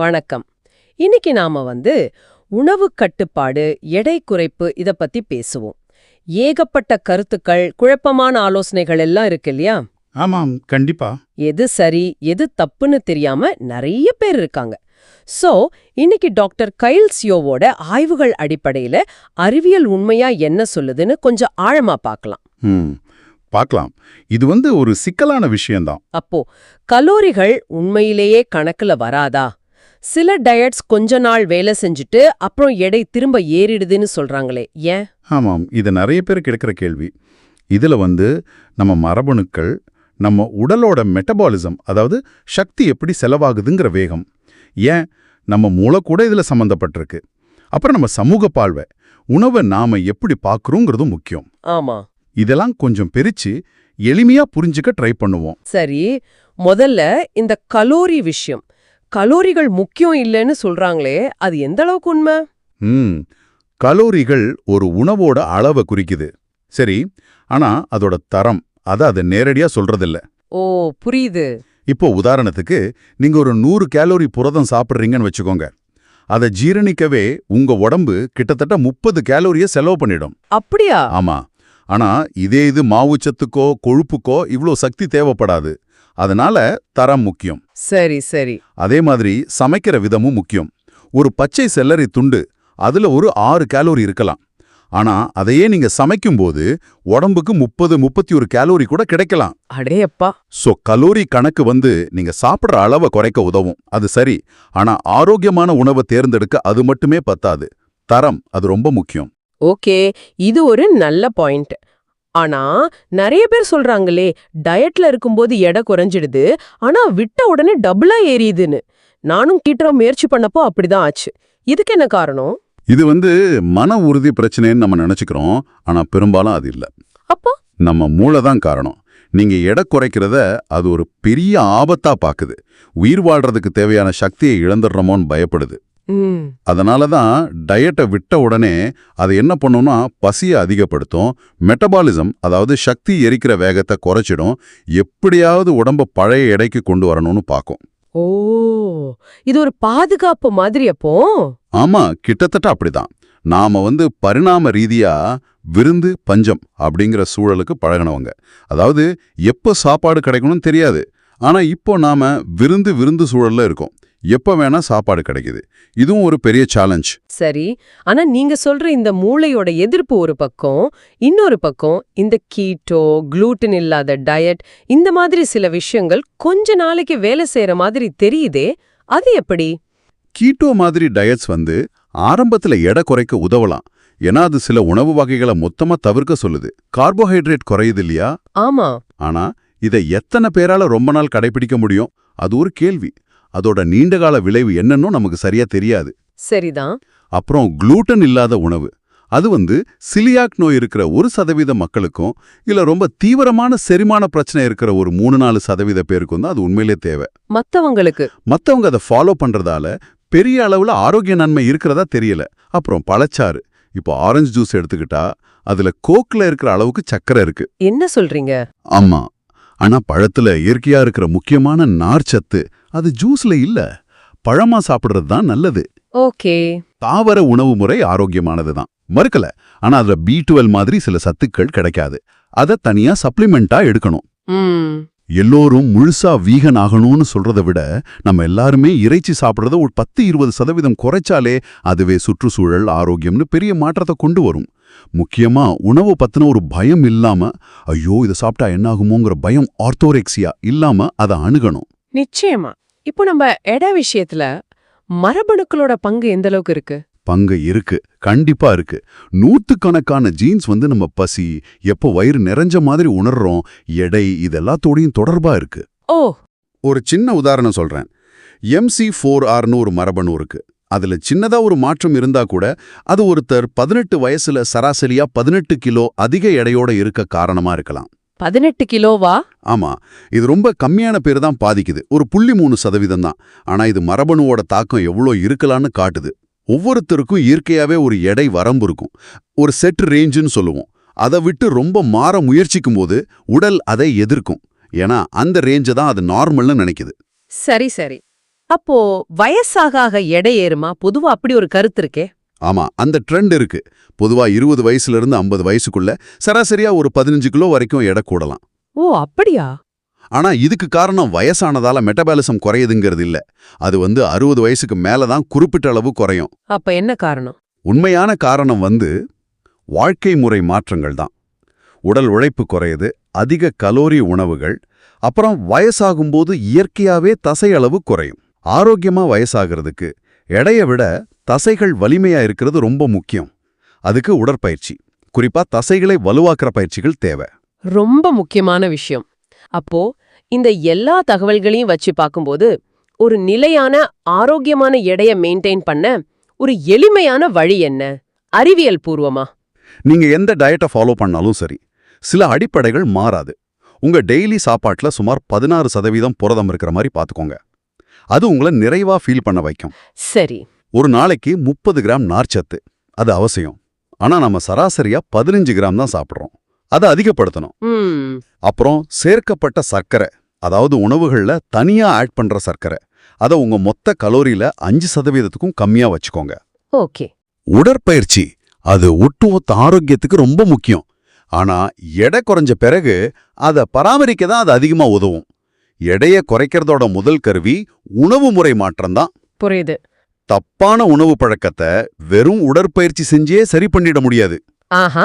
வணக்கம். இன்னைக்கு நாம வந்து உணவு கட்டுப்பாடு எடை குறைப்பு இத பத்தி பேசுவோம். ஏகப்பட்ட கருத்துக்கள் குழப்பமான ஆலோசனைகள் எல்லாம் இருக்கு இல்லையா? ஆமாம் கண்டிப்பா. எது சரி எது தப்புன்னு தெரியாம நிறைய பேர் இருக்காங்க. சோ இன்னைக்கு டாக்டர் கைல் சியோவோட ஆய்வுகள் அடிப்படையில அறிவியல் உண்மையா என்ன சொல்லுதுன்னு கொஞ்சம் ஆழமா பார்க்கலாம். பார்க்கலாம். இது வந்து ஒரு சிக்கலான விஷயம்தான். அப்போ கலோரிகள் உண்மையிலேயே கணக்குல வராதா? சில டயட்ஸ் கொஞ்ச நாள் வேலை செஞ்சுட்டு அப்புறம் எடை திரும்ப ஏறிடுதுன்னு சொல்றாங்களே ஏன்? ஆமாம் இது நிறைய பேருக்கு எடுக்கிற கேள்வி. இதுல வந்து நம்ம மரபணுக்கள் நம்ம உடலோட மெட்டபாலிசம் அதாவது சக்தி எப்படி செலவாகுதுங்கிற வேகம். ஏன்? நம்ம மூளை கூட இதுல சம்மந்தப்பட்டிருக்கு. அப்புறம் நம்ம சமூக பாழ்வை உணவை நாம எப்படி பார்க்குறோங்கிறதும் முக்கியம். ஆமா. இதெல்லாம் கொஞ்சம் பிரிச்சு எளிமையா புரிஞ்சுக்க ட்ரை பண்ணுவோம். சரி முதல்ல இந்த கலோரி விஷயம். கலோரிகள் முக்கியம் இல்லைன்னு சொல்றாங்களே அது எந்த அளவுக்கு உண்மை? ம் கலோரிகள் ஒரு உணவோட அளவை குறிக்குது. சரி ஆனா அதோட தரம் அத அது நேரடியா சொல்றதில்ல. ஓ புரியுது. இப்போ உதாரணத்துக்கு நீங்க ஒரு நூறு கேலோரி புரதம் சாப்பிட்றீங்கன்னு வச்சுக்கோங்க. அதை ஜீரணிக்கவே உங்க உடம்பு கிட்டத்தட்ட முப்பது கேலோரிய செலவு பண்ணிடும். அப்படியா? ஆமா. ஆனா இதே இது மாவுச்சத்துக்கோ கொழுப்புக்கோ இவ்ளோ சக்தி தேவைப்படாது. அதனால தரம் முக்கியம். சரி சரி. அதே மாதிரி சமைக்கிற விதமும் முக்கியம். ஒரு பச்சை செல்லரி துண்டு அதுல ஒரு ஆறு கேலோரி இருக்கலாம். ஆனா அதையே நீங்க சமைக்கும்போது உடம்புக்கு முப்பது முப்பத்தி ஒரு கேலோரி கூட கிடைக்கலாம். அடேயப்பா. சோ கலோரி கணக்கு வந்து நீங்க சாப்பிடுற அளவை குறைக்க உதவும். அது சரி. ஆனா ஆரோக்கியமான உணவை தேர்ந்தெடுக்க அது மட்டுமே பத்தாது. தரம் அது ரொம்ப முக்கியம். ஓகே. இது ஒரு நல்ல பாயிண்ட். ஆனா நிறைய பேர் சொல்றாங்களே டயட்ல இருக்கும்போது எடை குறைஞ்சிடுது ஆனா விட்ட உடனே டபுளா ஏறியுதுன்னு நானும் கீட்டுற முயற்சி பண்ணப்போ அப்படிதான் ஆச்சு. இதுக்கு என்ன காரணம்? இது வந்து மன உறுதி பிரச்சனைன்னு நம்ம நினைச்சுக்கிறோம் ஆனா பெரும்பாலும் அது இல்ல. அப்போ? நம்ம மூளை தான் காரணம். நீங்க எடை குறைக்கிறத அது ஒரு பெரிய ஆபத்தா பாக்குது. உயிர் வாழ்றதுக்கு தேவையான சக்தியை இழந்துடுறோமோன்னு பயப்படுது. அதனால தான் டயட்டை விட்ட உடனே அது என்ன பண்ணும்னா பசியை அதிகப்படுத்தும் மெட்டபாலிசம் அதாவது சக்தி எரிக்கிற வேகத்தை குறைச்சிடும் எப்படியாவது உடம்ப பழைய எடைக்கு கொண்டு வரணும்னு பார்க்கும். ஓ இது ஒரு பாதுகாப்பு மாதிரி அப்போ? ஆமா கிட்டத்தட்ட அப்படிதான். நாம வந்து பரிணாம ரீதியா விருந்து பஞ்சம் அப்படிங்கிற சூழலுக்கு பழகினவங்க. அதாவது எப்போ சாப்பாடு கிடைக்கணும்னு தெரியாது. ஆனா இப்போ நாம விருந்து விருந்து சூழல்ல இருக்கோம். எப்ப வேணா சாப்பாடு கிடைக்குது. இதுவும் ஒரு பெரிய சேலஞ்ச் சரி ஆனா நீங்க சொல்ற இந்த மூளையோட எதிர்ப்பு ஒரு பக்கம் இன்னொரு பக்கம் இந்த கீட்டோ குளூட்டன் இல்லாத டயட் இந்த மாதிரி சில விஷயங்கள் கொஞ்ச நாளைக்கு வேலை செய்யற மாதிரி தெரியுதே அது எப்படி? கீட்டோ மாதிரி டயட்ஸ் வந்து ஆரம்பத்துல எடை குறைக்க உதவலாம். ஏன்னா அது சில உணவு வகைகளை மொத்தமா தவிர்க்க சொல்லுது. கார்போஹைட்ரேட் குறையுது இல்லையா? ஆமா. ஆனா இதை எத்தனை பேரால ரொம்ப நாள் கடைபிடிக்க முடியும்? அது ஒரு கேள்வி. அதோட நீண்டகால விளைவு என்னன்னு நமக்கு சரியா தெரியாது. சரிதான். அப்புறம் குளூட்டன் இல்லாத உணவு. அது வந்து சிலியாக் நோய் இருக்கிற ஒரு சதவீத மக்களுக்கும் இல்ல ரொம்ப தீவிரமான செரிமான பிரச்சனை இருக்கிற ஒரு மூணு நாலு சதவீத பேருக்கும் தான் அது உண்மையிலே தேவை. மத்தவங்களுக்கு? மத்தவங்க அதை ஃபாலோ பண்றதால பெரிய அளவுல ஆரோக்கிய நன்மை இருக்கிறதா தெரியல. அப்புறம் பழச்சாறு. இப்போ ஆரஞ்சு ஜூஸ் எடுத்துக்கிட்டா அதுல கோக்ல இருக்கிற அளவுக்கு சக்கரை இருக்கு. என்ன சொல்றீங்க? ஆமா. ஆனா பழத்துல இயற்கையா இருக்கிற முக்கியமான நார்ச்சத்து அது ஜூஸ்ல இல்ல. பழமா சாப்பிடுறது தான் நல்லது. ஓகே. தாவர உணவு முறை ஆரோக்கியமானது தான். மறுக்கல. ஆனா அதுல பி டுவெல் மாதிரி சில சத்துக்கள் கிடைக்காது. அதை தனியா சப்ளிமெண்டா எடுக்கணும். எல்லோரும் முழுசா வீகன் ஆகணும்னு சொல்றதை விட நம்ம எல்லாருமே இறைச்சி சாப்பிடுறத ஒரு பத்து இருபது சதவீதம் குறைச்சாலே அதுவே சுற்றுச்சூழல் ஆரோக்கியம்னு பெரிய மாற்றத்தை கொண்டு வரும். முக்கியமா உணவு பத்தின ஒரு பயம் இல்லாம ஐயோ இதை சாப்பிட்டா என்னாகுமோங்கிற பயம் ஆர்த்தோரெக்சியா இல்லாம அதை அணுகணும். நிச்சயமா. இப்போ நம்ம எடை விஷயத்துல மரபணுக்களோட பங்கு எந்த அளவுக்கு இருக்கு? பங்கு இருக்கு கண்டிப்பா இருக்கு. நூத்துக்கணக்கான ஜீன்ஸ் வந்து நம்ம பசி எப்போ வயிறு நிறைஞ்ச மாதிரி உணர்றோம் எடை இதெல்லாத்தோடையும் தொடர்பா இருக்கு. ஓ! ஒரு சின்ன உதாரணம் சொல்றேன். எம்சி ஃபோர் ஆர்னு ஒரு மரபணு இருக்கு. அதுல சின்னதா ஒரு மாற்றம் இருந்தா கூட அது ஒருத்தர் பதினெட்டு வயசுல சராசரியா பதினெட்டு கிலோ அதிக எடையோட இருக்க காரணமா இருக்கலாம். பதினெட்டு கிலோவா? ஆமா. இது ரொம்ப கம்மியான பேர் தான் பாதிக்குது. ஒரு புள்ளி மூணு சதவீதம் தான். ஆனா இது மரபணுவோட தாக்கம் எவ்வளோ இருக்கலான்னு காட்டுது. ஒவ்வொருத்தருக்கும் இயற்கையாவே ஒரு எடை வரம்பு இருக்கும். ஒரு செட் ரேஞ்சுன்னு சொல்லுவோம். அதை விட்டு ரொம்ப மாற முயற்சிக்கும் போது உடல் அதை எதிர்க்கும். ஏன்னா அந்த ரேஞ்சை தான் அது நார்மல்னு நினைக்குது. சரி சரி. அப்போ வயசாக எடை ஏறுமா? பொதுவா அப்படி ஒரு கருத்து இருக்கே. ஆமா அந்த ட்ரெண்ட் இருக்கு. பொதுவா இருபது வயசுல இருந்து ஐம்பது வயசுக்குள்ள சராசரியா ஒரு பதினஞ்சு கிலோ வரைக்கும் எடை கூடலாம். ஓ அப்படியா? ஆனா இதுக்கு காரணம் வயசானதால மெட்டபாலிசம் குறையுதுங்கிறது இல்ல அது வந்து அறுபது வயசுக்கு மேல தான் குறிப்பிட்ட அளவு குறையும். அப்ப என்ன காரணம்? உண்மையான காரணம் வந்து வாழ்க்கை முறை மாற்றங்கள் தான். உடல் உழைப்பு குறையுது அதிக கலோரி உணவுகள் அப்புறம் வயசாகும்போது இயற்கையாவே தசை அளவு குறையும். ஆரோக்கியமா வயசாகிறதுக்கு எடையை விட தசைகள் வலிமையா இருக்கிறது ரொம்ப முக்கியம். அதுக்கு உடற்பயிற்சி குறிப்பா தசைகளை வலுவாக்குற பயிற்சிகள் தேவை. ரொம்ப முக்கியமான விஷயம். அப்போ இந்த எல்லா தகவல்களையும் வச்சு பார்க்கும்போது ஒரு நிலையான ஆரோக்கியமான எடையை மெயின்டைன் பண்ண ஒரு எளிமையான வழி என்ன? அறிவியல் பூர்வமா? நீங்க எந்த டயட்டை ஃபாலோ பண்ணாலும் சரி சில அடிப்படைகள் மாறாது. உங்க டெய்லி சாப்பாட்டுல சுமார் பதினாறு சதவீதம் புரதம் இருக்கிற மாதிரி பாத்துக்கோங்க அது உங்களை நிறைவா ஃபீல் பண்ண வைக்கும். சரி. ஒரு நாளைக்கு முப்பது கிராம் நார்ச்சத்து அது அவசியம். ஆனா நம்ம சராசரியா பதினஞ்சு கிராம் தான் சாப்பிடுறோம். அதை அதிகப்படுத்தணும். அப்புறம் சேர்க்கப்பட்ட சர்க்கரை அதாவது உணவுகள்ல தனியா ஆட் பண்ற சர்க்கரை அதை உங்க மொத்த கலோரியில அஞ்சு சதவீதத்துக்கும் கம்மியா வச்சுக்கோங்க. ஓகே. உடற்பயிற்சி அது ஒட்டுமொத்த ஆரோக்கியத்துக்கு ரொம்ப முக்கியம். ஆனா எடை குறைஞ்ச பிறகு அதை பராமரிக்க தான் அது அதிகமா உதவும். எடைய குறைக்கிறதோட முதல் கருவி உணவு முறை மாற்றம்தான் புரியுது. தப்பான உணவு பழக்கத்தை வெறும் உடற்பயிற்சி செஞ்சே சரி பண்ணிட முடியாது. ஆஹா.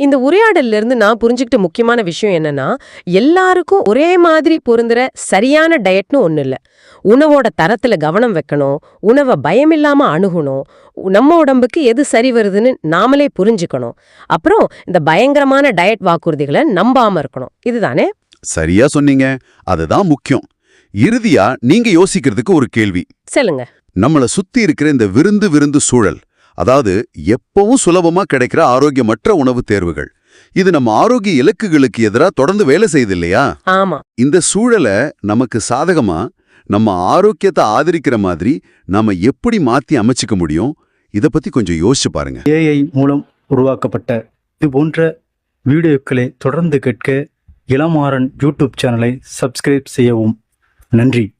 இந்த உரையாடல்ல இருந்து நான் புரிஞ்சுக்கிட்ட முக்கியமான விஷயம் என்னன்னா எல்லாருக்கும் ஒரே மாதிரி பொருந்துற சரியான டயட்னு ஒண்ணு இல்ல. உணவோட தரத்துல கவனம் வைக்கணும் உணவை பயமில்லாம அணுகணும் நம்ம உடம்புக்கு எது சரி வருதுன்னு நாமளே புரிஞ்சுக்கணும். அப்புறம் இந்த பயங்கரமான டயட் வாக்குறுதிகளை நம்பாம இருக்கணும். இதுதானே? சரியா சொன்னீங்க. அதுதான் முக்கியம். இறுதியா நீங்க யோசிக்கிறதுக்கு ஒரு கேள்வி. சொல்லுங்க. நம்மள சுத்தி இருக்கிற இந்த விருந்து விருந்து சூழல் அதாவது எப்பவும் சுலபமா கிடைக்கிற ஆரோக்கியமற்ற உணவு தேர்வுகள். இது நம்ம ஆரோக்கிய இலக்குகளுக்கு எதிரா தொடர்ந்து வேலை செய்யுது இல்லையா? ஆமா. இந்த சூழலை நமக்கு சாதகமா நம்ம ஆரோக்கியத்தை ஆதரிக்கிற மாதிரி நாம எப்படி மாத்தி அமைச்சுக்க முடியும்? இத பத்தி கொஞ்சம் யோசிச்சு பாருங்க. ஏஐ மூலம் உருவாக்கப்பட்ட இது போன்ற வீடியோக்களை தொடர்ந்து கேட்க இளமாறன் யூடியூப் சேனலை சப்ஸ்கிரைப் செய்யவும். நன்றி.